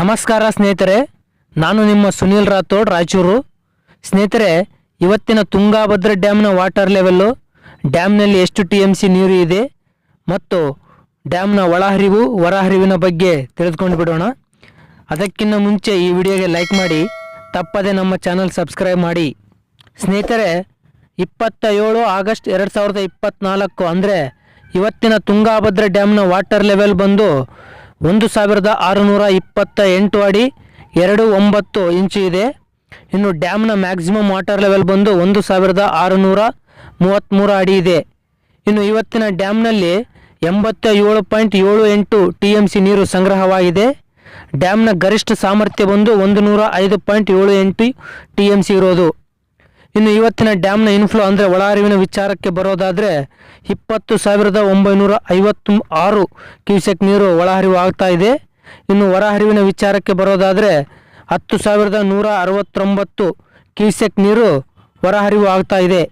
ನಮಸ್ಕಾರ ಸ್ನೇಹಿತರೆ, ನಾನು ನಿಮ್ಮ ಸುನೀಲ್ ರಾಥೋಡ್, ರಾಯಚೂರು. ಸ್ನೇಹಿತರೆ, ಇವತ್ತಿನ ತುಂಗಾಭದ್ರ ಡ್ಯಾಮ್ನ ವಾಟರ್ ಲೆವೆಲ್ಲು, ಡ್ಯಾಮ್ನಲ್ಲಿ ಎಷ್ಟು ಟಿ ಎಂ ಸಿ ನೀರು ಇದೆ ಮತ್ತು ಡ್ಯಾಮ್ನ ಒಳಹರಿವು, ಹೊರಹರಿವಿನ ಬಗ್ಗೆ ತಿಳಿದುಕೊಂಡು ಬಿಡೋಣ. ಅದಕ್ಕಿಂತ ಮುಂಚೆ ಈ ವಿಡಿಯೋಗೆ ಲೈಕ್ ಮಾಡಿ, ತಪ್ಪದೆ ನಮ್ಮ ಚಾನಲ್ ಸಬ್ಸ್ಕ್ರೈಬ್ ಮಾಡಿ. ಸ್ನೇಹಿತರೆ ಇಪ್ಪತ್ತ ಏಳು ಆಗಸ್ಟ್ ಎರಡು ಸಾವಿರದ ಇಪ್ಪತ್ತ್ನಾಲ್ಕು ಅಂದರೆ ಇವತ್ತಿನ ತುಂಗಾಭದ್ರ ಡ್ಯಾಮ್ನ ವಾಟರ್ ಲೆವೆಲ್ ಬಂದು ಒಂದು ಸಾವಿರದ ಆರುನೂರ ಇಪ್ಪತ್ತ ಎಂಟು ಅಡಿ ಎರಡು ಒಂಬತ್ತು ಇಂಚು ಇದೆ. ಇನ್ನು ಡ್ಯಾಮ್ನ ಮ್ಯಾಕ್ಸಿಮಮ್ ವಾಟರ್ ಲೆವೆಲ್ ಬಂದು ಒಂದು ಸಾವಿರದ ಆರುನೂರ ಮೂವತ್ತ್ಮೂರು ಅಡಿ ಇದೆ. ಇನ್ನು ಇವತ್ತಿನ ಡ್ಯಾಮ್ನಲ್ಲಿ ಎಂಬತ್ತ ಏಳು ಪಾಯಿಂಟ್ ಏಳು ಎಂಟು ಟಿ ಎಂ ಸಿ ನೀರು ಸಂಗ್ರಹವಾಗಿದೆ. ಡ್ಯಾಮ್ನ ಗರಿಷ್ಠ ಸಾಮರ್ಥ್ಯ ಬಂದು ಒಂದು ನೂರ ಐದು ಪಾಯಿಂಟ್ ಏಳು ಎಂಟು ಟಿ ಎಂ ಸಿ ಇರೋದು. ಇನ್ನು ಇವತ್ತಿನ ಡ್ಯಾಮ್ನ ಇನ್ಫ್ಲೋ ಅಂದರೆ ಒಳಹರಿವಿನ ವಿಚಾರಕ್ಕೆ ಬರೋದಾದರೆ ಇಪ್ಪತ್ತು ಸಾವಿರದ ಒಂಬೈನೂರ ಐವತ್ತು ಆರು ಕ್ಯೂಸೆಕ್ ನೀರು ಒಳಹರಿವು ಆಗ್ತಾ ಇದೆ. ಇನ್ನು ಹೊರಹರಿವಿನ ವಿಚಾರಕ್ಕೆ ಬರೋದಾದರೆ ಹತ್ತು ಸಾವಿರದ ನೂರ ಅರವತ್ತೊಂಬತ್ತು ಕ್ಯೂಸೆಕ್ ನೀರು ಹೊರಹರಿವು ಆಗ್ತಾ ಇದೆ.